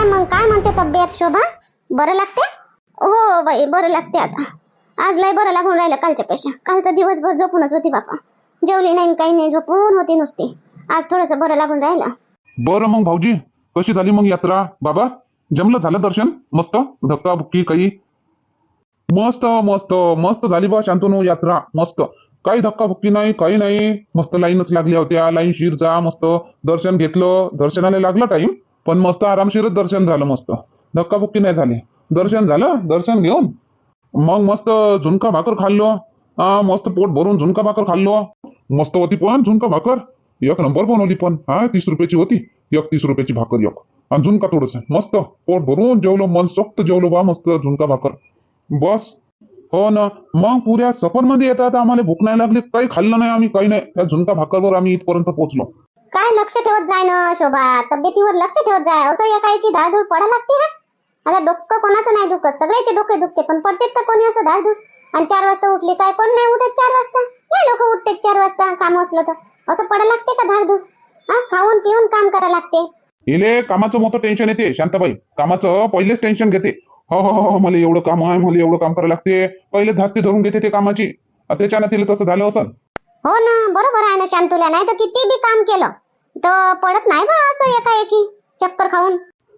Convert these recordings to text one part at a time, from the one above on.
काय मग. काय म्हणते तब्येत शोभा? बरं लागते? हो बाई बरं लागते आता. आज लय बरं लागून राहिलं कालच्या पेक्षा. कालचा दिवसभर झोपूनच होती बापा. जेवली नाही काही नाही झोपून होती नुसती. आज थोडंसं बरं लागून राहिलं. बरं मग भाऊजी कशी झाली मग यात्रा? बाबा जमलं झालं दर्शन? मस्त? धक्का बुक्की काही? मस्त मस्त मस्त झाली बा शांतनू यात्रा. मस्त. काही धक्का बुक्की नाही काही नाही. मस्त लाईनच लागल्या होत्या. लाईन शिर जा मस्त. दर्शन घेतलं. दर्शनाला लागला टाइम पण मस्त आरामशीरच दर्शन झालं मस्त. धक्काबुक्की नाही झाली. दर्शन झालं दर्शन घेऊन मग मस्त झुणका भाकर खाल्लो. हा मस्त पोट भरून झुणका भाकर खाल्लो. मस्त होती पण झुणका भाकर. एक नंबर बनवली पण. हा तीस रुपयाची होती. एक तीस रुपयाची भाकर एक. आणि झुणका थोडस. मस्त पोट भरून जेवलो मन सोक्त जेवलो बा मस्त झुणका भाकर. बस. हो ना. मग पुऱ्या सफरमध्ये येतात. आम्हाला भूक नाही लागली. काही खाल्लं नाही आम्ही काही नाही. त्या झुणका भाकरवर आम्ही इथपर्यंत पोहोचलो. काय लक्ष ठेवत जाय ना शोभा? तब्येतीवर लक्ष ठेवत जाय. असं एक आहे की धाडधूड पडा लागते का आता डोकं कोणाचं नाही दुखत. सगळ्याचे डोके दुखते पण पडतेत का कोणी असं धाडधूड? आणि चार वाजता उठली काय? कोण नाही उठत चार वाजता? काय लोक उठते चार वाजता काम असलं तर. असं पडा लागते का धाडधूड? हा? खाऊन पिऊन काम करा लागते. इले कामाचं मोठं टेन्शन येते शांताबाई. कामाचं पहिलेच टेन्शन घेते. हो, हो हो हो मला एवढं काम आहे मला एवढं काम करायला लागते. पहिले धास्ती धरून घेते ते कामाची. त्याच्यानं तिला तसं झालं असं हो ना बरोबर आहे ना शांतुल्या. नाही तर किती बी काम केलं तर पडत नाही बा असं एकाएकी चक्कर खाऊन.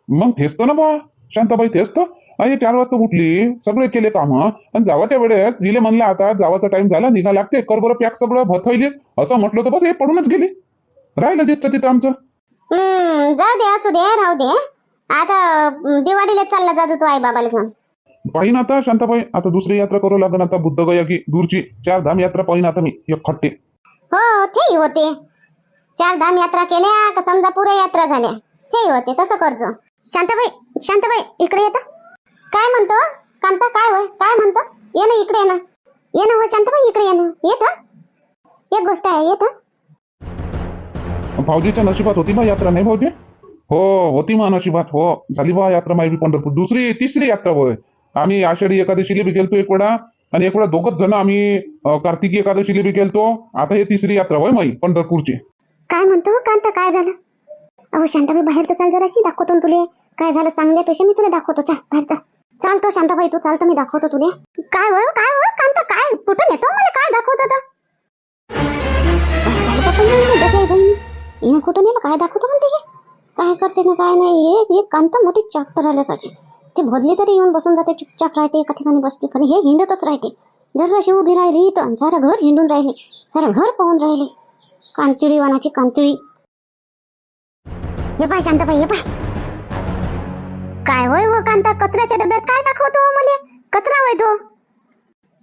मग तेच तर ना बा. शांताबाई तेच तर. अरे चार वाजता उठली सगळे केले काम आणि जावाच्या वेळेस तिले म्हणलं आता जावाचा टाइम झाला निघा लागते कर बरं पॅक सगळं भथैली असं म्हटलं तर बस हे पडूनच गेली. राहिलं तिथं तिथं आमचं. हम्म जाऊ दे असू दे राहू दे. आता दिवाळीला चालला जातो तू आई बाबाला घेऊन. पाहिन आता शांताबाई आता दुसरी यात्रा करू लागेल आता बुद्धगया की दूरची. चार धाम यात्रा पाहिन आता मी एक खट्टे. हो तेही होते. चार धाम यात्रा केल्या का समजा पुऱ्या यात्रा झाल्या? तेही होते तसं करजो. शांताबाई शांताबाई इकडे येतं काय म्हणतो? कांता काय होय? काय म्हणतो? ये ना इकडे ये ना. ये ना हो शांताबाई इकडे ये ना. येत एक गोष्ट आहे येत भाऊजीच्या नशिबात होती बा यात्रा नाही भाऊजी? हो होती मा नशिबात हो. झाली बा यात्रा माहिती पंढरपूर. दुसरी तिसरी यात्रा होय. आम्ही आषाढी एकादशीला बी गेलतो एक वेळा. आणि एक वेळा दोघच जण आम्ही अं, कार्तिकी एकादशीला बी गेलतो. आता हे तिसरी यात्रा होय माई पंढरपूरची. काय म्हणतो हो, कांता काय झालं? अहो शांताबाई बाहेर तर चाल जराशी दाखवतो ना तुले. काय झालं सांगण्यापेक्षा मी तुला दाखवतो. चाल बाहेर चाल. चालतो शांताबाई तू चालतो मी दाखवतो तुले. काय हो काय हो कांता काय? कुठं येतो मला काय दाखवत आता काय झालं पप्पा बहिणी काय दाखवतो म्हणते हे? काय करते ना काय नाही एक एक कांता मोठी चॅप्टर आले पाहिजे. ते भदली तरी येऊन बसून जाते चुपचाप राहते एका ठिकाणी बसते पण हे हिंडतच राहते. जराशी उभी राहिली तर सारं घर हिंडून राहिले सारं घर पाहून राहिले. कांतिळी वनाची कांतिळी हे पाय शांताबाई हे पाय काय होय व कांता कचऱ्याच्या डब्यात काय दाखवतो हो मला? कचरा होय तो.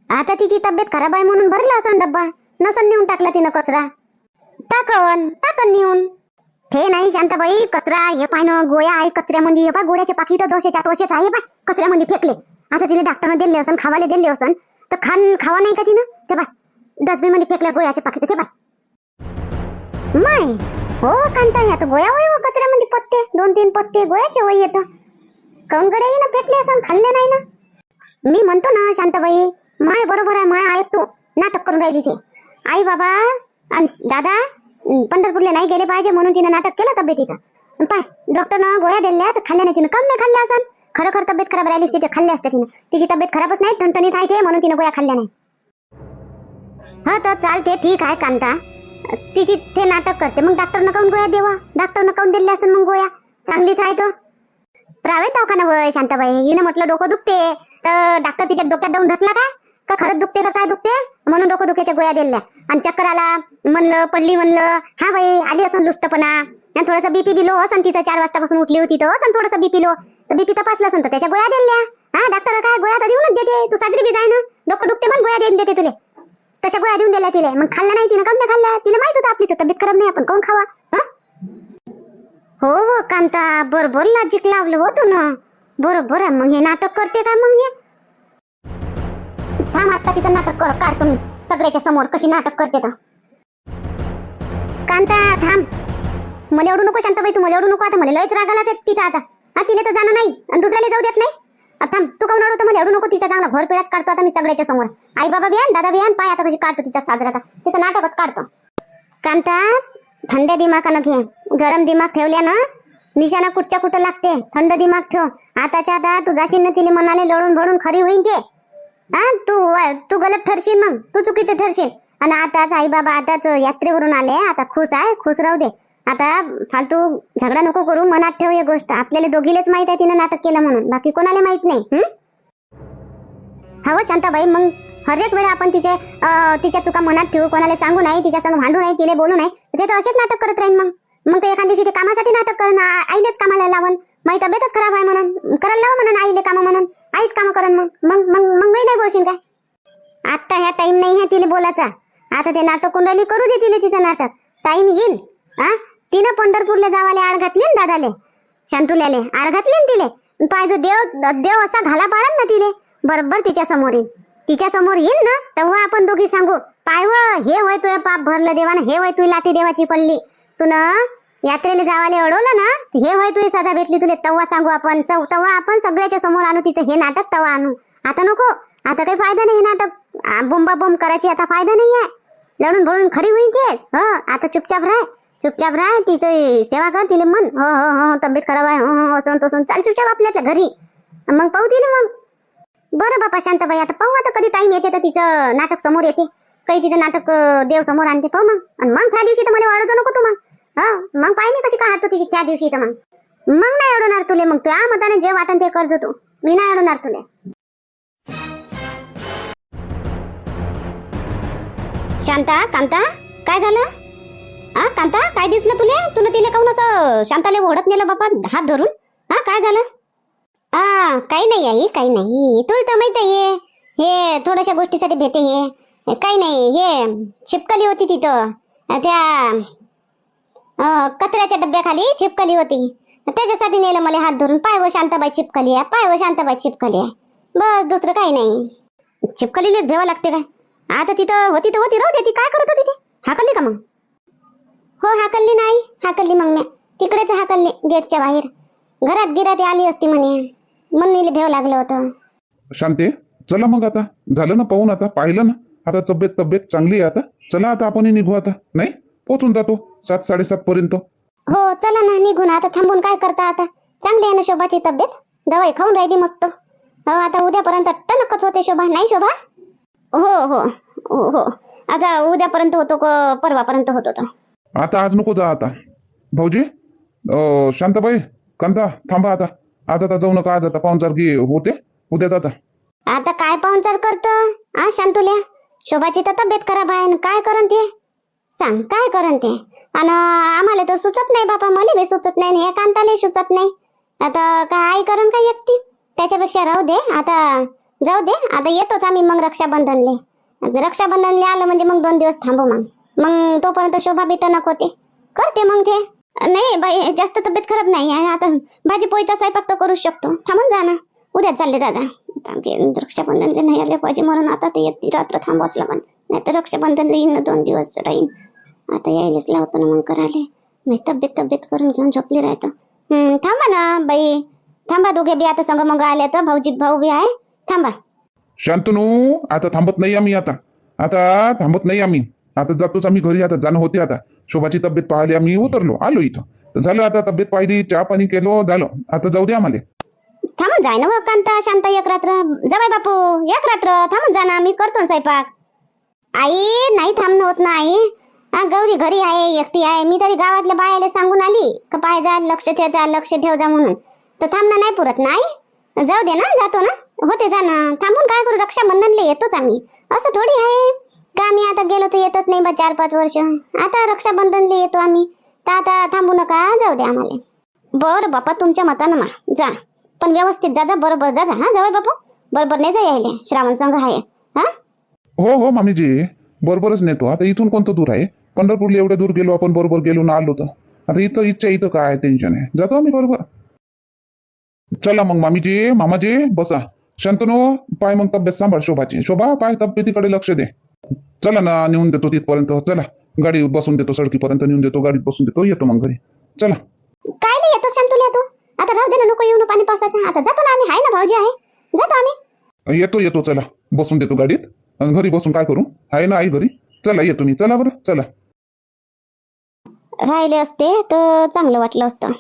आता तिची तब्येत खराब आहे म्हणून भरला असा डब्बा. नसन नेऊन टाकला तिनं कचरा. टाकन टाकन नेऊन. ते नाही शांताबाई कचरा हे पाय ना गोळ्या आहे कचऱ्यामध्ये हे पाय गोळ्याचे पाकिट दोशेच्या तोशेच आहे हे पाय कचऱ्यामध्ये फेकले. आता तिने डॉक्टरनं दिले असन खावाले दिले असन तर खान खावा नाही का तिनं? ते पाय डस्टबिनमध्ये फेकल्या गोळ्याचे पाकिट ते पाय माय हो कांता आता गोया होय हो, कचऱ्यामध्ये पत्ते दोन तीन पत्ते गोळ्याचे वय येतं. कंगडे ना फेकले असं खाल्ले नाही ना. मी म्हणतो ना शांताबाई माय बरोबर आहे माय ऐक तू. नाटक करून राहिली ते. आई बाबा आणि दादा पंढरपूरला नाही गेले पाहिजे म्हणून तिनं नाटक केलं तब्येतीचं. पाय डॉक्टरनं गोळ्या दिल्या तर खाल्ल्या नाही तिनं. कम नाही खाल्ल्या असन. खरोखर तब्येत खराब राहिली तिथे ते खाल्ल्या असते तिनं. तिची तब्येत खराबच नाही ठणठणीत आहे ते म्हणून तिनं गोळ्या खाल्ल्या नाही. हा तर चालते ठीक आहे कांता. तिची ते नाटक करते. मग डॉक्टरनं काऊन गोळ्या देवा? डॉक्टरनं काऊन दिल्या असेल मग गोळ्या? चांगलीच आहे तो. प्रायव्हेट दवाखाना वय शांताबाई. हिनं म्हटलं डोकं दुखते. तर डॉक्टर तिच्या डोक्यात जाऊन धसला काय? का खरंच दुखते का? काय दुखते? म्हणून डोकं दुखायच्या गोळ्या दिल्या. आणि चक्कर आला म्हणलं पडली म्हणलं हा बाई आली असं लुस्तपणा. आणि थोडंसं बीपी बिलो असं तिचं चार वाजतापासून उठली होती तर असं थोडंसं बीपी लो तर बीपी तपासलं असं तर त्याच्या गोळ्या दिल्या. हा डॉक्टर काय गोळ्या तर देऊनच देते तू साजरी बी जाय ना. डोकं दुखते पण गोळ्या देऊन देते तुले. तशा गोळ्या देऊन दिल्या तिला. मग खाल्ल्या नाही तिनं कमी खाल्ल्या. तिला माहीत होतं आपली तर तब्येत खराब नाही आपण कोण खावा? हो? हो कांता बरोबर लॉजिक लावलं हो तू ना बरोबर आहे मग हे नाटक करते का मग हे? थांब आता तिचं नाटक कर काढतो मी सगळ्याच्या समोर कशी नाटक करते तर कांता थांब. मला एवढू नको शांताबाई तू मला एवढू नको. आता मला लयच राग आला तिचा आता. हा तिला तर जाणं नाही. आणि दुसऱ्याला जाऊ देत नाही. थांब. तू काऊन होतं मला एवढू नको. तिचा चांगला भर पिळात काढतो आता मी सगळ्याच्या समोर. आई बाबा बियान दादा बियान पाय आता कशी काढतो तिचा साजरा आता. तिचं नाटकच काढतो. कांता थंड दिमाखानं घे. गरम दिमाग ठेवल्यानं निशाणा कुठच्या कुठं लागते? थंड दिमाग ठेव. आताच्या आता तू जाशील ना तिला मनाले लढून भडून खरी होईन ते. हा तू तू गलत ठरशील मग. तू चुकीचं ठरशील. आणि आताच आई बाबा आताच यात्रेवरून आले. आता खुश आहे खुश राहू दे. आता फालतू झगडा नको करू. मनात ठेव ही गोष्ट. आपल्याला दोघीलेच माहीत आहे तिनं नाटक केलं म्हणून. बाकी कोणाला माहीत नाही हवं हो, शांताबाई मग हर एक वेळा आपण तिचे तिच्या चुका मनात ठेवू. कोणाला सांगू नाही तिच्या संग भांडू नाही तिला बोलू नाही. ते तर असेच नाटक करत राहीन मग. मग ते एखाद्या दिवशी ते कामासाठी नाटक करण आईलेच कामाला लावून माझी तब्येतच खराब आहे म्हणून. करायला लावा म्हणून आईले कामं म्हणून. काहीच काम करण मग. मग मग मग मी नाही बोलशील काय? आता ह्या टाइम नाही आहे तिला बोलायचा. आता ते नाटक कुंडली करू दे तिने तिचं नाटक. टाइम येईल हा? तिनं पंढरपूरला जावाले आड घातली ना दादाले शांतुल्याले. आड घातली ना तिले. पाहिजे देव देव असा घाला पाडन ना तिले. बरोबर तिच्या समोर येईल. तिच्या समोर येईल ना तेव्हा आपण दोघी सांगू पाय व, हे होय तुझ्या पाप भरलं देवानं हे होय तुझी लाठी देवाची पडली तुन यात्रेला जावाले अडवलं ना? हे होय तुझी सजा भेटली तुले तव्हा सांगू आपण. सव- तव्हा आपण सगळ्याच्या समोर आणू तिचं हे नाटक तव्हा आणू. आता नको. आता काही फायदा नाही हे नाटक. बोंबा बोंब करायची आता फायदा नाही आहे. लढून भरून खरी होईल तेच. हो, आता चुपचाप राह. चुपचाप राह तिचं सेवा कर तिले मन हो, हो हो हो तब्येत खराब आहे. हो हो, हो असं तसं. चाल चुपचाप आपल्याच्या घरी. मग पाहू तिला मग. बरं बापा शांताबाई आता पाहू आता कधी टाइम येते तर तिचं नाटक समोर येते. काही तिचं नाटक देव समोर आणते. पाहू मग. आणि मग त्या दिवशी तर मला वाढवतो नको तू मग. हा मग पाहिजे नाही कशी का हाटतो तिची त्या दिवशी तर मग? मग नाही अडवणार तुले मग त्या मताने जे वाटन ते करजो तू. मी नाही अडवणार तुले. शांता कांता काय झालं? हा कांता काय दिसलं तुले? तुला तिला काऊन असं शांताले ओढत नेलं बापा हात धरून? हा काय झालं? हा काही नाही आई काही नाही. तुला तर माहीत आहे. हे थोड्याशा गोष्टीसाठी भेटे हे. काही नाही हे चिपकली होती तिथं त्या कचऱ्याच्या डब्याखाली चिपकली होती. त्याच्यासाठी नेलं मला हात धरून. पाय व शांताबाई चिपकली आहे. पाय व शांताबाई चिपकली आहे. बस दुसरं काही नाही. चिपकलीलेच भेवा लागते काय? आता तिथं होती तर होती. राहू दे ती. काय करत होती ती? हाकलली का मग? हो हाकलली नाही हाकलली मग मी. तिकडेच हाकलली गेटच्या बाहेर. घरात गिरात आली असती म्हणे. म्हणून भेव लागलं होतं. शांते चला मग आता. झालं ना पाहून आता. पाहिलं ना. आता तब्येत तब्येत चांगली आहे आता. चला आता आपण निघू आता. नाही? पोचून जातो सात साडेसात पर्यंत. हो चला ना निघून आता थांबून काय करता आता? चांगली आहे ना शोभाची तब्येत? दवाई खाऊन राहिली मस्त. हो आता उद्यापर्यंत टणकच होते शोभा नाही शोभा? हो हो हो हो. आता उद्यापर्यंत होतो का परवापर्यंत होतो तो. आता आज नको जा आता. भाऊजी अं, शांताबाई कांता थांबा आता. आज आता जाऊ नका आज आता पाहुणचारगी होते. उद्या जाता आता. काय पाहुणचार करतो? आ शांतुल्या शोभाची तर तब्येत खराब आहे न काय करन ते? सांग काय करन ते? आणि आम्हाला तर सुचत नाही बापा मला बी सुचत नाही आणि एकांताला सुचत नाही. आता काय करण करन का एकटी? त्याच्यापेक्षा राहू दे आता जाऊ दे आता येतोच आम्ही मग रक्षाबंधनले. रक्षाबंधनले आलं म्हणजे मग दोन दिवस थांबू मग. मग तोपर्यंत शोभा बी टणक होते करते मग ते. नाही बाई जास्त तब्येत खराब नाही आहे. आता भाजी पोळीचा स्वयंपाक तर करूच शकतो. थांबून जा ना. उद्या चालले दादा. आता नाही आले पाहिजे म्हणून आता ते रात्र थांबवसलं लागन. नाही तर रक्षाबंधनला येईन ना दोन दिवस राहीन. आता यायलाच लावतो ना मग करायला. मी तब्येत तब्येत करून घेऊन झोपली राहतो. हम्म, थांबा ना बाई. थांबा दोघे बी आता संग मग आले तर भाऊजी भाऊ बी आहे. थांबा. शांतनू आता थांबत नाही आम्ही आता. आता थांबत नाही आम्ही. आता जातोच आम्ही घरी आता जाणं होते आता. शोभाची तब्येत पाहिली आम्ही उतरलो आलो इथं. तर झालं आता तब्येत पाहिली चहा पाणी केलो झालं. आता जाऊ दे आम्हाला. थांबून जाय ना कांता शांता एक रात्र. जवाय बापू एक रात्र. थांबून जा ना मी करतो ना स्वयंपाक. आई नाही थांबणं होत ना आई. हा गौरी घरी आहे एकटी आहे. मी तरी गावातल्या बायाला सांगून आली का पाय जा लक्ष ठेव जा लक्ष ठेव जा म्हणून. तर थांबणं नाही पुरत नाही? जाऊ दे ना जातो ना. होते जा ना. थांबून काय करू? रक्षाबंधनला येतोच आम्ही. असं थोडी आहे. का आम्ही आता गेलो तर येतच नाही बा चार पाच वर्ष? आता रक्षाबंधनला येतो आम्ही. तर आता थांबू नका जाऊ दे आम्हाला. बरं बापा तुमच्या मतानं मा. जा पण व्यवस्थित जा जा बरोबर जा जा. हा जाऊ बापू. बरोबर नाही जा यायले. श्रावण संघ आहे. हा? हो हो मामीजी. बरोबरच नेतो. आता इथून कोणतं दूर आहे? पंढरपूरला एवढ्या दूर गेलो आपण बरोबर गेलो ना आलो तर. आता इथं इच्छा इथं काय टेन्शन आहे? जातो आम्ही बरोबर. चला मग मामीजी मामाजी बसा. शांतनो पाय मग तब्येत सांभाळ शोभाची. शोभा पाय तब्येतीकडे लक्ष दे. चला ना नेऊन देतो तिथपर्यंत. चला. गाडी बसून देतो सडकीपर्यंत नेऊन देतो गाडीत बसून देतो. येतो मग घरी. चला. काय नाही येतो शांतुल्या तू आता राहू दे ना नको येऊ ना पाणी पावसाचा. आता जातो ना आम्ही. आहे ना भाऊजी आहे. जातो आम्ही. येतो येतो चला. बसून देतो गाडीत. आणि घरी बसून काय करू? आहे ना आई घरी. चला येतो मी. चला बरं चला. राहिले असते तर चांगलं वाटलं असतं.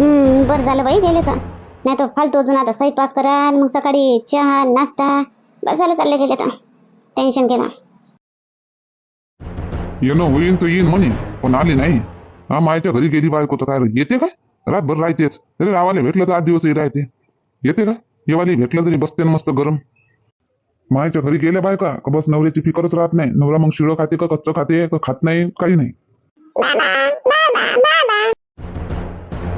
हम्म बरं झालं बाई गेले तर. नाही तर फालतू अजून आता स्वयंपाक करा मग सकाळी चहा नाश्ता बसायला चालले गेले तर. टेन्शन केलं येणं होईन तर येईन म्हणे पण आली नाही. हा मायच्या घरी गेली बायको तर काय रे? येते का रातभर राहतेच. तरी रावाले भेटलं तर आठ दिवसही राहते. येते का? येवाली भेटलं तरी बसते ना मस्त गरम. मायच्या घरी गेल्या बायका का बस नवऱ्याची फिकरच राहत नाही. नवरा मग शिळं खाते का कच्चं खाते का खात नाही काही नाही.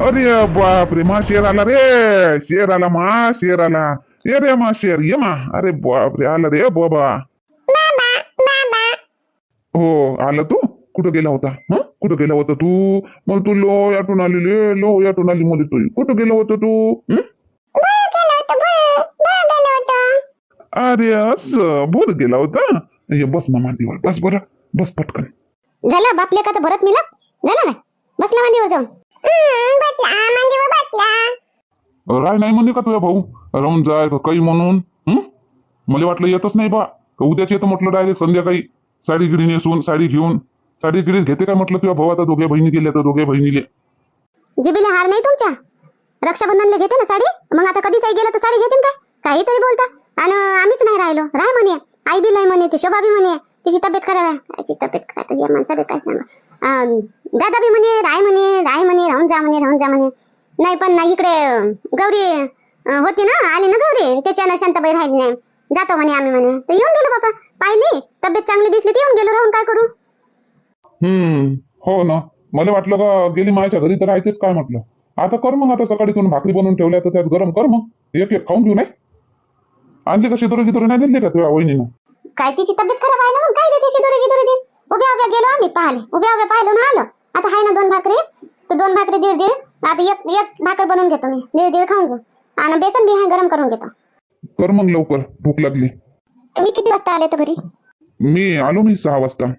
अरे बापरे मा शेर आला रे शेर आला मा शेर आला ये रे मा शेर ये मा. अरे बापरे आला रे बाबा. हो आला तू? कुठं गेला होता? हं? कुठं गेला होता तू? मग तू लो याटून आली ले लो याटून आली मध्ये तू कुठं गेला होता तू? अरे अस बोर गेला होता? ये बस मामा दिवाळ बस बरं बस पटकन. झालं बापले का तर भरत मिला झालं काय? बसला मांडीवर जाऊन. राय नाही म्हणे का तुझ्या भाऊ? राहून जाय का काही म्हणून. हं? मला वाटलं येतच नाही बा. का उद्याच येतं म्हटलं डायरेक्ट संध्याकाळी. साडी गिडी नेसून साडी घेऊन. साडी गिडीच घेते काय म्हटलं तुझ्या भाऊ आता दोघ्या बहिणी गेल्या तर दोघ्या बहिणीले जिबीला हार नाही तुमच्या? रक्षाबंधनला घेते ना साडी? मग आता कधी साई गेलं तर साडी घेते काय? काहीतरी बोलता. आणि आम्हीच नाही राहिलो. राय म्हणे आई बी नाही म्हणे ती शोभा बी म्हणे. तिची तब्येत खराब आहे? आईची तब्येत खराब आहे या माणसाला काय सांगा? दादा बी म्हणे राय म्हणे राय म्हणे राहून जा म्हणे राहून जा म्हणे. नाही पण ना इकडे गौरी होती ना आली ना गौरी? त्याच्यानं शांताबाई राहिली नाही. जातो म्हणे आम्ही म्हणे. तर येऊन गेलो बाबा. पाहिली? तब्येत चांगली दिसली तर येऊन गेलो राहून काय करू? हम्म हो ना. मला वाटलं का गेली माझ्या घरी तर राहायचेच काय म्हटलं? आता कर मग आता सकाळी तुम्ही भाकरी बनवून ठेवल्या तर त्यात गरम कर मग. एक एक खाऊन घेऊ नाही? आणली कशी दुरी गिदुरी नाही दिली का तुझ्या वहिनीनं? काय तिची तब्येत खराब आहे ना मग काय देते शिदोरी गिदोरी दिन उभ्या उभ्या गेलो आम्ही पाहिले उभ्या उभ्या पाहिलो ना आलो. आता हाय ना दोन भाकरी. तर दोन भाकरी दीड दीड. आता एक एक भाकर बनवून घेतो मी. दीड दीड खाऊन घेऊ. आणि बेसन बी हाय गरम करून घेतो. कर मग लवकर. भूक लागली. तुम्ही किती वाजता आले तर घरी? मी आलो मी सहा वाजता.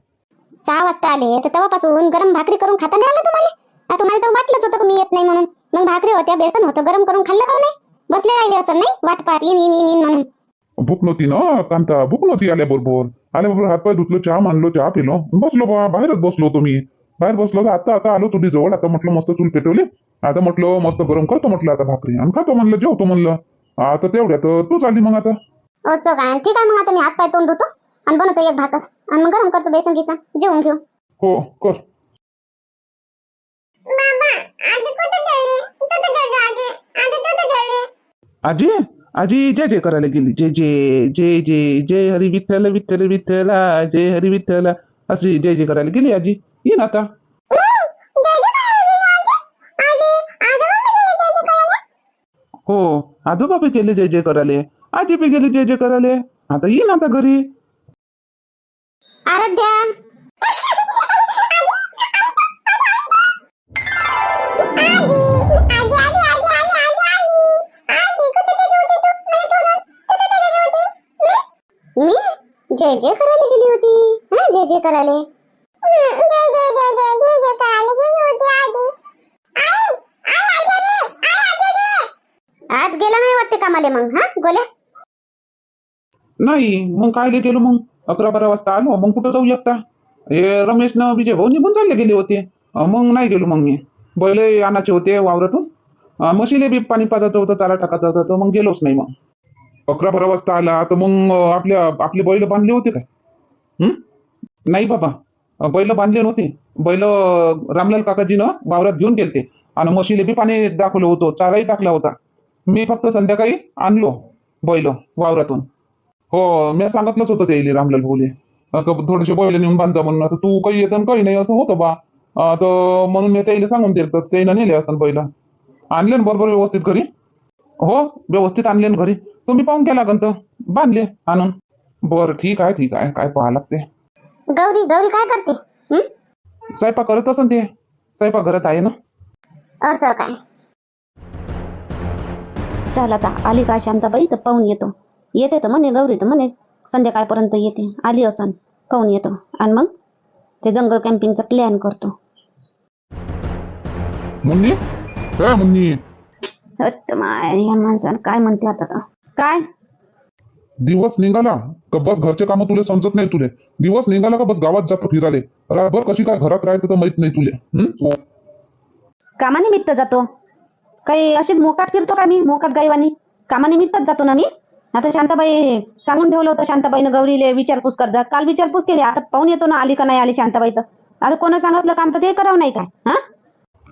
सहा वाजता आले. तर तेव्हापासून गरम भाकरी करून खाता नाही आलं तुम्हाला? आ, तुम्हाला तर वाटलंच होतं की मी येत नाही म्हणून. मग भाकरी होत्या बेसन होतं गरम करून खाल्लं का नाही? बसले राहिले असं नाही? वाट पाहत येईन येईन येईन म्हणून. भूक नव्हती ना कांता भूक नव्हती आल्याबरोबर आल्याबरोबर हातपाय धुतलो चहा मांडलो चहा पिलो. बसलो बा बाहेरच बसलो होतो मी बाहेर बसलो तर आता आता आलो तुझी जवळ. आता म्हटलं मस्त चूल पेटवली. आता म्हटलं मस्त गरम करतो म्हटलं आता भाकरी. आणि खातो म्हणलं जेवतो म्हणलं. आता तेवढ्यात तू चालली मग आता. असं काय ठीक आहे मग आता मी हात पाय तोंड धुतो. आणि बनवतो एक भाकर. आणि मग गरम करतो बेसन किसा जेवून घेऊ. हो कर. आजी? आजी जय जय करायला गेली. जय जय जय जय जय हरी विठ्ठल विठ्ठल विठ्ठला जय हरी विठ्ठला. अशी जय जय करायला गेली आजी. येईन आता. हो आजोबा बी गेले जय जय करायले. आजी बी गेले जय जय करायले. आता येईन आता घरी. आराध्या जय जय करायला गेली होती. हा जय जय करायला. आज गेला नाही वाटते कामाले मग हा? गोल्या? नाही मग काय गेलो मग? अकरा बारा वाजता आलो मग कुठं जाऊ शकता हे रमेशनं विजय भाऊ निघून चालले गेले होते. मग नाही गेलो मग मी. बैल आणायचे होते वावरातून. अं, म्हशीले बी पाणी पाजायचं होतं चारा टाकायचं होतं तर मग गेलोच नाही मग. अकरा बारा वाजता आला तर मग आपल्या आपले बैल बांधले होते काय? नाही बाबा. बैल बांधले नव्हते. बैल रामलाल काकाजीनं वावरात घेऊन गेलते. आणि म्हशीले बी पाणी दाखवलं होतं चाराही टाकला होता. मी फक्त संध्याकाळी आणलो बैल वावरातून. हो मी सांगितलंच होतं ते रामलाल भाऊले. थोडेसे बैल नेऊन बांधा म्हणून. आता तू काही येतं काही नाही असं होतं बा. तर म्हणून मी त्याला सांगून दिलं तर त्यानं नेले असं बैल. आणले ना बरोबर व्यवस्थित घरी? हो व्यवस्थित आणले ना घरी. तुम्ही पाहून घ्या लागन तर. बांधले आणून. बरं ठीक आहे ठीक आहे. काय पाहा लागते. गौरी गौरी काय करते? हं? स्वयंपाक करत असन ते. स्वयंपाक घरात आहे ना? असं काय? चल आता आली का शांताबाई? तर पाहून येतो. येते तर म्हणे गौरी तर म्हणे. संध्याकाळपर्यंत येते. आली असन पाहून येतो. आणि मग? ते जंगल कॅम्पिंगचा प्लॅन करतो. मुन्नी? काय मुन्नी. माय या माणसानं काय म्हणते आता तर? काय? दिवस निघाला का बस घरचे कामं तुले समजत नाही तुले. दिवस निघाला का बस गावात जातो फिराले. रातभर कशी काय घरात राहते तर माहीत नाही तुले. हं? कामानिमित्त जातो. काही अशीच मोकाट फिरतो का मी? मोकाट गाईवानी कामानिमित्तच जातो ना मी? आता शांताबाई सांगून ठेवलं होतं शांताबाईनं गौरीले विचारपूस करजा काल विचारपूस केली आता पाहून येतो ना आली का नाही आली शांताबाई तर. आता कोणा सांगितलं काम तर ते करावं नाही काय हा?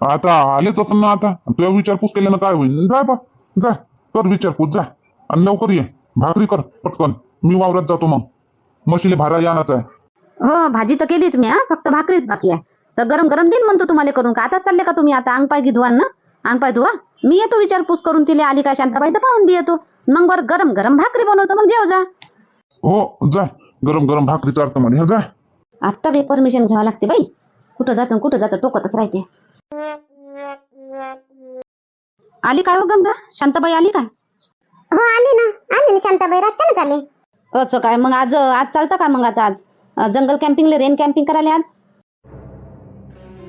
आता आलेच असं ना आता. तुझ्या विचारपूस केल्यानं काय होईल जाय बा. जा. कर विचारपूस जा. आणि लवकर ये. भाकरी कर पटकन. मी वावरात जातो मग. म्हशीले भारा यानाच आहे. हो भाजी तर केलीच मी हा. फक्त भाकरीच बाकी आहे. तर गरम गरम देईन म्हणतो तुम्हाला करून का? आता चालले का तुम्ही आता? अंग पाय धुवान ना अंग पाय धुवा मी येतो विचारपूस करून तिले. आली का शांताबाई? तर पाहून बी येतो. मग बरं गरम गरम भाकरी बनवतो मग जेव जा. हो जाय गरम गरम भाकरी चारतो म्हणे. हा, जाय आत्ता बी परमिशन घ्यावं लागते बाई. कुठं जातं कुठं जातं टोकतच राहते. आली काय हो गंगा? शांताबाई आली काय? हो आली ना. आली ना शांताबाई. रातच्यानंच आली असं काय? मग आज आज चालतं का मग आता आज? अं, जंगल कॅम्पिंगला रेन कॅम्पिंग करायला आज?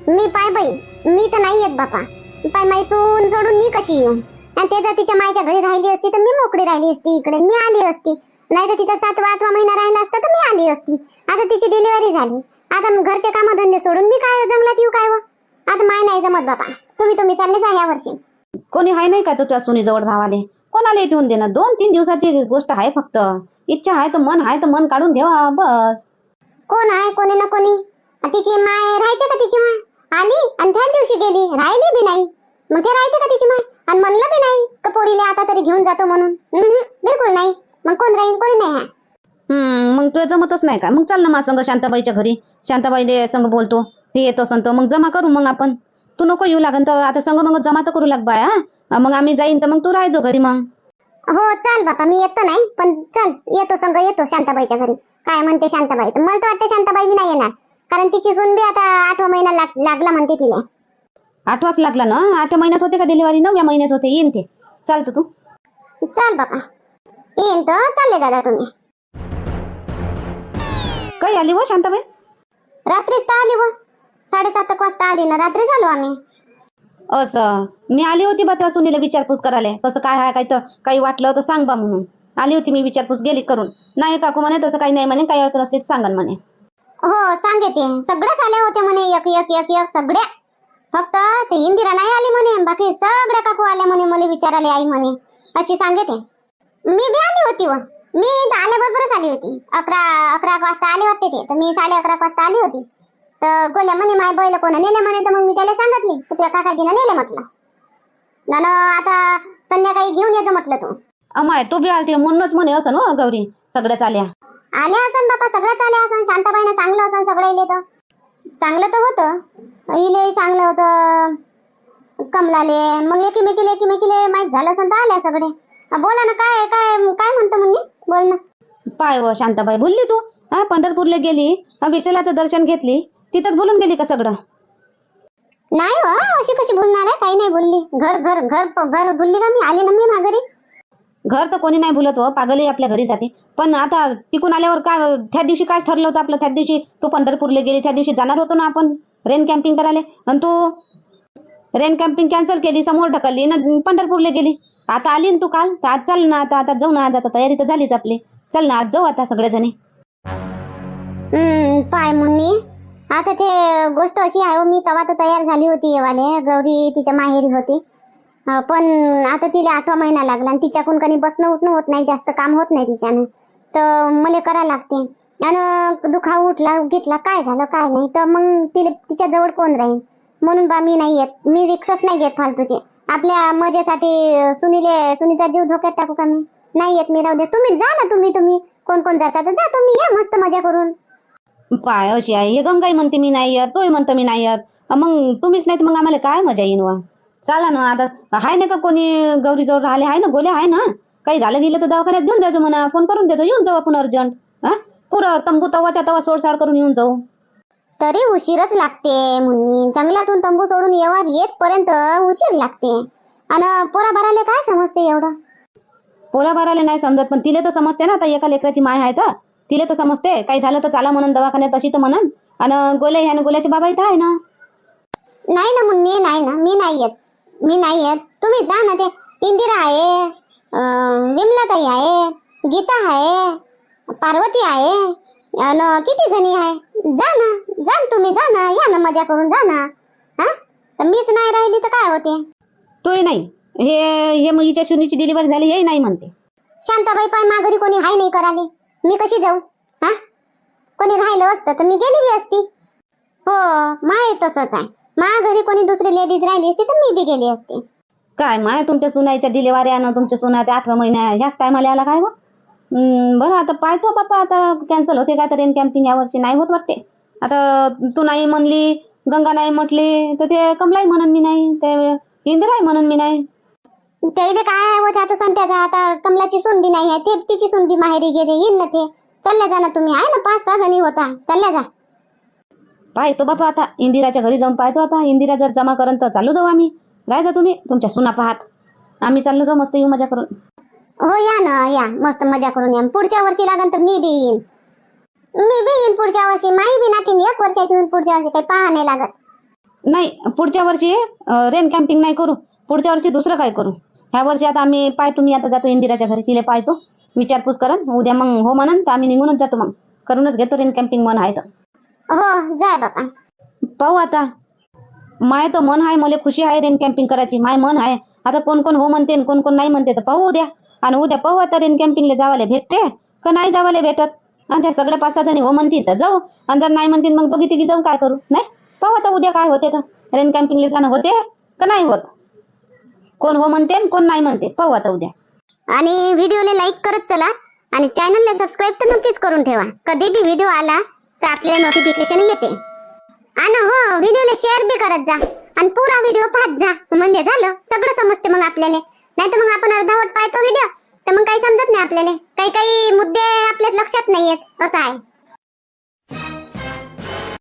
मी पाय बाई. मी तर नाही येत बापा. पाय माई सून सोडून मी कशी येऊ? आणि ते जर तिच्या मायच्या घरी राहिली असती तर मी मोकळी राहिली असती इकडे. मी आली असती. नाही तर तिचा सातवा आठवा महिना राहिला असता तर मी आली असती. आता तिची डिलिव्हरी झाली. आता मग घरचे कामधंदे सोडून मी काय जंगलात येऊ काय व? आता माय नाही जमत बापा. तुम्ही तुम्ही चालले जा ह्या वर्षी. कोणी आहे नाही का तो त्या सुनीजवळ धावाले? कोणाला ठेवून देणार दोन तीन दिवसाची गोष्ट आहे फक्त. इच्छा आहे तर मन आहे तर मन काढून ठेवा बस. कोण आहे? कोणी ना कोणी? तिची माय राहते का तिची माय? आली आणि त्याच दिवशी गेली. राहिली बी नाही. मग ते राहते का तिची माय? आणि म्हणलं बी नाही का पोरीले आता तरी घेऊन जातो म्हणून? बिलकुल नाही. मग कोण राहील कोणी नाही हम्म मग तुला जमतच नाही का? मग चाल ना संग शांताबाईच्या घरी. शांताबाई संग बोलतो. ते येत असन तर मग जमा करू मग आपण. तू नको येऊ लागन तर आता संग मग जमा तर करू लाग बाय हा? मग आम्ही जाईन तर मग तू राहायचो घरी मग. हो चाल बापा मी येतो नाही पण चल येतो संग येतो शांताबाईच्या घरी. काय म्हणते शांताबाई? तर मला तर वाटतं शांताबाई बी नाही येणार कारण तिची सून बी आता आठवा महिना लाग- लागला म्हणते तिला. आठवाच लागला ना? आठव्या महिन्यात होते का डिलिव्हरी नवव्या महिन्यात होते येईन ते. चालतं तू. चाल बापा. येईन तर चालले दादा तुम्ही. काही आली व शांताबाई? रात्रीच तर आली व साडेसात एक वाजता आली ना रात्री झालो आम्ही. असं. मी आली होती बा त्या सुनीला विचारपूस करायला. कसं काय आहे काय तर काही वाटलं तर सांग बा म्हणून. आली होती मी विचारपूस गेली करून. नाही काकू म्हणे तसं काही नाही म्हणे काही अडचण असली तर सांगा म्हणे. हो सांगते. सगळ्याच आल्या होत्या म्हणे एक एक एक एक सगळ्या फक्त ते इंदिरा नाही आली म्हणे बाकी सगळ्या काकू आल्या म्हणे मला विचारायला आई म्हणे. अशी सांगते. मी बी आली होती व. मी इथं आल्याबरोबरच आली होती. अकरा अकरा वाजता आले वाटते ते. तर मी साडे अकरा वाजता आली होती. तर गोल्या म्हणे माय बैल कोण नेले म्हणे? तर मग मी त्याला सांगितली तुझ्या काकाजीनं नेले म्हटलं. ना ना आता संध्याकाळी घेऊन येतो म्हटलं तू. अमाय तू बी आलती म्हणूनच म्हणे असं ना गौरी सगळ्याच आल्या. आले असन बापा सगळ्याच आले असन शांताबाईनं चांगलं असन सगळं इले तर. चांगलं तर होतं. इले चांगलं होतं कमलाले मग एकीमेकीले एकीमेकीले माहीत झालं असन तर आल्या सगळे. बोला ना काय काय काय म्हणतो म्हणली बोल ना. पाय व शांताबाई बोलली तू? हा पंढरपूरला गेली विठ्ठलाचं दर्शन घेतली. तिथंच बोलून गेली का सगळं? नाही हो अशी कशी बोलणार आहे? काही नाही बोलली. घर घर घर घर बोलली का मी? आले ना मी माघारी? घर तर कोणी नाही बोलत हो पागलही आपल्या घरी जाते. पण आता तिकून आल्यावर काय त्या दिवशी काय ठरलं होतं आपलं? त्या दिवशी तू पंढरपूरला गेली त्या दिवशी जाणार होतो ना आपण? रेन कॅम्पिंग करायला? आणि तू रेन कॅम्पिंग कॅन्सल केली समोर ढकलली ना पंढरपूरला गेली. आता आली ना तू काल? तर आज चल ना आता आता जाऊ ना आज आता तयारी तर झालीच आपली. चल ना आज जाऊ आता सगळेजणी. पाय मुन्नी. आता ते गोष्ट अशी आहे हो, मी तेव्हा तर तयार झाली होती येवाले. गौरी तिच्या माहेरी होती. पण आता तिला आठवा महिना लागला आणि तिच्याकडून काही बसणं उठणं होत नाही जास्त काम होत नाही तिच्यानं. तर मला करा लागते. आणि दुखा उठला घेतला काय झालं काय नाही. तर मग तिला तिच्या जवळ कोण राहील म्हणून बा मी नाही येत. मी रिक्सच नाही घेत फालतूचे. आपल्या मजेसाठी सुनीले सुनीचा जीव धोक्यात टाकू का मी? नाही येत मी राहू दे तुम्ही जा ना तुम्ही तुम्ही. कोण कोण जाता तर जा तुम्ही. या मस्त मजा करून. पाय अशी आहे हे गंगाई म्हणते मी नाही येत. तोही म्हणतो मी नाही येत. मग तुम्हीच नाही तर मग आम्हाला काय मजा येईन वा? चला ना आता आहे ना का कोणी गौरीजवळ राहिले? आहे ना गोल्या आहे ना? काही झालं गेलं तर दवाखान्यात घेऊन जायचो म्हणा. फोन करून देतो येऊन जाऊ आपण अर्जंट. हा? पुरं तंबू तवाच्या तवा सोडसाड करून येऊन जाऊ. तरी उशीरच लागते म्हणून जंगलातून तंबू सोडून येवा येतपर्यंत उशीर लागते. आणि पोरा भराले काय समजते एवढं? पोरा बाराले नाही समजत पण तिले तर समजते ना आता एका लेकराची माय आहे तर. तिले तर समजते. काही झालं तर चाला म्हणून दवाखान्यात अशी तर म्हणून. आणि गोले ह्याने गोल्याचे बाबा इथं आहे ना. नाही ना मुन्नी नाही ना मी नाही येत. मी नाही येत. तुम्ही जा ना ते. इंदिरा आहे विमलाताई आहे गीता आहे पार्वती आहे आणि किती जणी आहे? जा ना जा तुम्ही जा ना या ना मजा करून जा ना. हा? तर मीच नाही राहिली तर काय होते? तोही नाही. हे हे मुलीच्या सुनीची डिलिव्हरी झाली हे नाही म्हणते. शांताबाई पाय मा घरी कोणी हाय नाही कराले मी कशी जाऊ? हा? कोणी राहिलं असतं तर मी गेलेली असती. हो माय तसंच आहे. मा घरी कोणी दुसरी लेडीज राहिली असती तर मी बी गेली असते. काय माय तुमच्या सुनाईच्या डिलेवाऱ्यानं तुमच्या सुनाच्या आठव्या महिन्या ह्याच टायमाला आला काय हो? बा बरं आता पाहतो बाप्पा आता कॅन्सल होते का तर रेन कॅम्पिंग यावर्षी नाही होत वाटते. आता तू नाही म्हणली गंगा नाही म्हटली तर ते कमलाई म्हणून मी नाही ते इंदिराही म्हणून मी नाही. त्याला काय होत आता संत्याचा आता कमलाची सून बी नाही आहे ते तिची सून बी माहेरी गेली येईन ना ते. चालल्या जा ना तुम्ही आहे ना पाच सहा जणी होता. चालल्या जा. पाहतो बापा आता इंदिराच्या घरी जाऊन पाहतो आता. इंदिरा जर जमा करून तर चालू जाऊ आम्ही. राहायचा तुम्ही तुमच्या सुना पाहात. आम्ही चाललो जाऊ मस्त येऊ मजा करून. हो या ना या. मस्त मजा करून या. पुढच्या वर्षी लागन तर मी बी येईन. मी बी येईन पुढच्या वर्षी. माई बी नातीन एक वर्षाची होईल पुढच्या वर्षी. काही पहा नाही लागत. नाही पुढच्या वर्षी रेन कॅम्पिंग नाही करू. पुढच्या वर्षी दुसरं काय करू? ह्या वर्षी आता आम्ही पाहतो मी आता जातो इंदिराच्या घरी तिला पाहतो. विचारपूस करन उद्या मग हो म्हणन तर आम्ही निघूनच जातो मग. करूनच घेतो रेन कॅम्पिंग मन आहे तर. हो जाय बापा पाहू आता. माय तर मन आहे मला खुशी आहे रेन कॅम्पिंग करायची. माय मन आहे. आता कोण कोण हो म्हणते कोण कोण नाही म्हणते तर पाहू उद्या. आणि उद्या पाहू आता रेन कॅम्पिंगला जावाले भेटते का नाही जावाले भेटत? आणि त्या सगळ्या पाच सहा जणी हो म्हणतील तर जाऊ. आणि जर नाही म्हणतील मग दोघी तिघी जाऊन काय करू? नाही? पाहू आता उद्या काय होते तर. रेन कॅम्पिंगला जाणं होते का नाही होत? कोण हो म्हणते आणि कोण नाही म्हणते. पाहू आता उद्या. आणि व्हिडिओला लाईक करत चला आणि चॅनलला सबस्क्राईब तर नक्कीच करून ठेवा. कधी बी व्हिडिओ आला तर आपल्याला नोटिफिकेशन येते. आणि हो व्हिडिओला शेअर बी करत जा आणि पुरा व्हिडिओ पाहत जा. म्हणजे झालं सगळं समजते मग आपल्याला. नाही तर मग आपण अर्धावट पाहतो व्हिडिओ तर मग काही समजत नाही आपल्याला. काही काही मुद्दे आपल्या लक्षात नाही येत असं आहे.